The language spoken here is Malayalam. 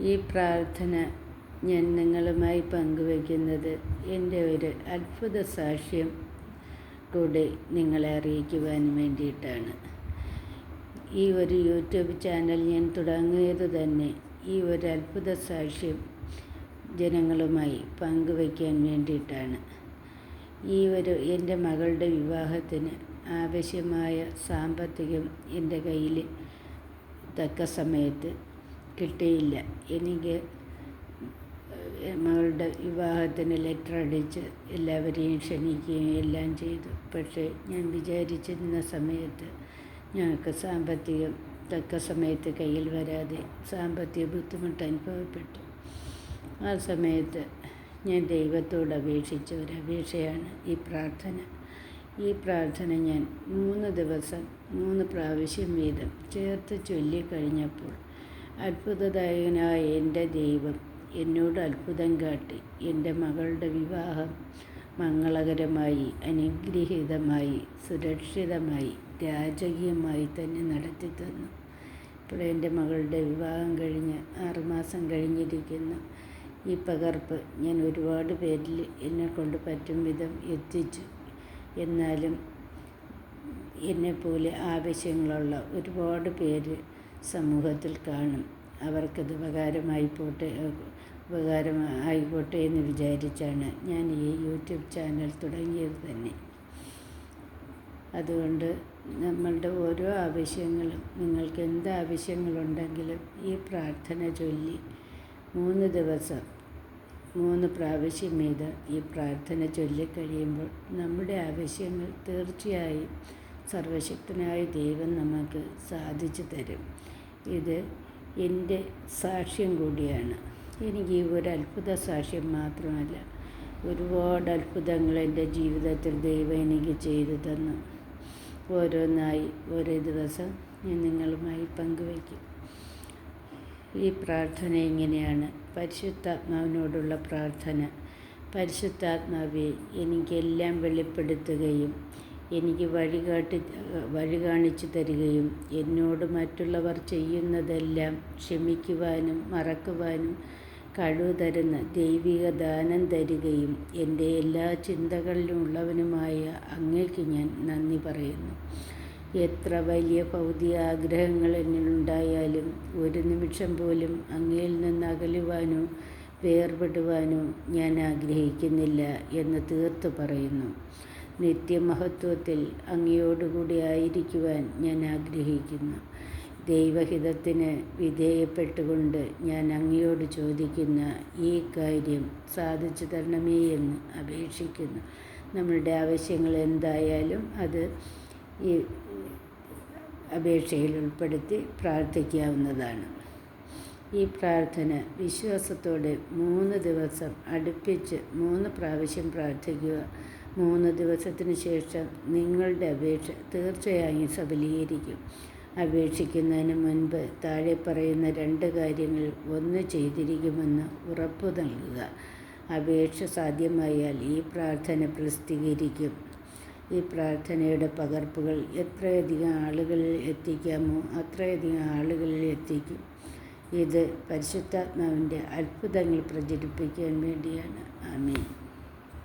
ഈ പ്രാർത്ഥന ഞാൻ നിങ്ങളുമായി പങ്കുവയ്ക്കുന്നത് എന്റെ ഒരു അത്ഭുത സാക്ഷ്യം കൂടി നിങ്ങളെ അറിയിക്കുവാൻ വേണ്ടിയിട്ടാണ്. ഈ ഒരു യൂട്യൂബ് ചാനൽ ഞാൻ തുടങ്ങിയത് തന്നെ ഈ ഒരു അത്ഭുത സാക്ഷ്യം ജനങ്ങളുമായി പങ്കുവയ്ക്കാൻ വേണ്ടിയിട്ടാണ്. ഈ ഒരു എന്റെ മകളുടെ വിവാഹത്തിന് ആവശ്യമായ സാമ്പത്തികം എന്റെ കയ്യിൽ തക്ക സമയത്ത് കിട്ടിയില്ല. എനിക്ക് മകളുടെ വിവാഹത്തിന് ലെറ്റർ അടിച്ച് എല്ലാവരെയും ക്ഷണിക്കുകയും എല്ലാം ചെയ്തു. പക്ഷേ ഞാൻ വിചാരിച്ചിരുന്ന സമയത്ത് ഞങ്ങൾക്ക് സാമ്പത്തികം തക്ക സമയത്ത് കയ്യിൽ വരാതെ സാമ്പത്തിക ബുദ്ധിമുട്ട് അനുഭവപ്പെട്ടു. ആ സമയത്ത് ഞാൻ ദൈവത്തോട് അപേക്ഷിച്ച ഒരു ഈ പ്രാർത്ഥന. ഈ പ്രാർത്ഥന ഞാൻ മൂന്ന് ദിവസം മൂന്ന് പ്രാവശ്യം വീതം ചേർത്ത് ചൊല്ലിക്കഴിഞ്ഞപ്പോൾ അത്ഭുതദായകനായ എന്റെ ദൈവം എന്നോട് അത്ഭുതം കാട്ടി. എന്റെ മകളുടെ വിവാഹം മംഗളകരമായി അനുഗ്രഹീതമായി സുരക്ഷിതമായി രാജകീയമായി തന്നെ നടത്തി തന്നു. ഇപ്പോൾ എന്റെ മകളുടെ വിവാഹം കഴിഞ്ഞ് ആറുമാസം കഴിഞ്ഞിരിക്കുന്നു. ഈ പകർപ്പ് ഞാൻ ഒരുപാട് പേരിൽ എന്നെ കൊണ്ട് പറ്റും വിധം എത്തിച്ചു. എന്നാലും എന്നെപ്പോലെ ആവശ്യങ്ങളുള്ള ഒരുപാട് പേര് സമൂഹത്തിൽ കാണും. അവർക്കത് ഉപകാരമായി പോട്ടെ ഉപകാരം ആയിക്കോട്ടെ എന്ന് വിചാരിച്ചാണ് ഞാൻ ഈ യൂട്യൂബ് ചാനൽ തുടങ്ങിയത് തന്നെ. അതുകൊണ്ട് നമ്മളുടെ ഓരോ ആവശ്യങ്ങളും നിങ്ങൾക്ക് എന്ത് ആവശ്യങ്ങളുണ്ടെങ്കിലും ഈ പ്രാർത്ഥന ചൊല്ലി മൂന്ന് ദിവസം മൂന്ന് പ്രാവശ്യം വീതം ഈ പ്രാർത്ഥന ചൊല്ലിക്കഴിയുമ്പോൾ നമ്മുടെ ആവശ്യങ്ങൾ തീർച്ചയായും സർവശക്തനായ ദൈവം നമുക്ക് സാധിച്ചു തരും. ഇത് എന്റെ സാക്ഷ്യം കൂടിയാണ്. എനിക്ക് ഒരു അത്ഭുത സാക്ഷ്യം മാത്രമല്ല ഒരുപാട് അത്ഭുതങ്ങൾ എന്റെ ജീവിതത്തിൽ ദൈവം എനിക്ക് ചെയ്തു തന്നു. ഓരോന്നായി ഓരോ ദിവസം ഞാൻ നിങ്ങളുമായി പങ്കുവയ്ക്കും. ഈ പ്രാർത്ഥന എങ്ങനെയാണ് പരിശുദ്ധാത്മാവിനോടുള്ള പ്രാർത്ഥന. പരിശുദ്ധാത്മാവെ എനിക്കെല്ലാം വെളിപ്പെടുത്തുകയും എനിക്ക് വഴികാട്ടി വഴി കാണിച്ചു തരികയും എന്നോട് മറ്റുള്ളവർ ചെയ്യുന്നതെല്ലാം ക്ഷമിക്കുവാനും മറക്കുവാനും കഴിവ് തരുന്ന ദൈവിക ദാനം തരികയും എന്റെ എല്ലാ ചിന്തകളിലുമുള്ളവനുമായ അങ്ങേക്ക് ഞാൻ നന്ദി പറയുന്നു. എത്ര വലിയ ഭൗതിക ആഗ്രഹങ്ങൾ എന്നിലുണ്ടായാലും ഒരു നിമിഷം പോലും അങ്ങയിൽ നിന്ന് അകലുവാനോ വേർപെടുവാനോ ഞാൻ ആഗ്രഹിക്കുന്നില്ല എന്ന് തീർത്തു പറയുന്നു. നിത്യമഹത്വത്തിൽ അങ്ങയോടുകൂടി ആയിരിക്കുവാൻ ഞാൻ ആഗ്രഹിക്കുന്നു. ദൈവഹിതത്തിന് വിധേയപ്പെട്ടുകൊണ്ട് ഞാൻ അങ്ങയോട് ചോദിക്കുന്ന ഈ കാര്യം സാധിച്ചു തരണമേ എന്ന് അപേക്ഷിക്കുന്നു. നമ്മളുടെ ആവശ്യങ്ങൾ എന്തായാലും അത് ഈ അപേക്ഷയിൽ ഉൾപ്പെടുത്തി പ്രാർത്ഥിക്കാവുന്നതാണ്. ഈ പ്രാർത്ഥന വിശ്വാസത്തോടെ മൂന്ന് ദിവസം അടുപ്പിച്ച് മൂന്ന് പ്രാവശ്യം പ്രാർത്ഥിക്കുക മൂന്ന് ദിവസത്തിന് ശേഷം നിങ്ങളുടെ അപേക്ഷ തീർച്ചയായും സബലീകരിക്കും. അപേക്ഷിക്കുന്നതിന് മുൻപ് താഴെ പറയുന്ന രണ്ട് കാര്യങ്ങൾ ഒന്ന് ചെയ്തിരിക്കുമെന്ന് ഉറപ്പ് നൽകുക. അപേക്ഷ സാധ്യമായാൽ ഈ പ്രാർത്ഥന പ്രസിദ്ധീകരിക്കും. ഈ പ്രാർത്ഥനയുടെ പകർപ്പുകൾ എത്രയധികം ആളുകളിൽ എത്തിക്കാമോ അത്രയധികം ആളുകളിൽ എത്തിക്കും. ഇത് പരിശുദ്ധാത്മാവിന്റെ അത്ഭുതങ്ങൾ പ്രചരിപ്പിക്കാൻ വേണ്ടിയാണ്. ആമീൻ.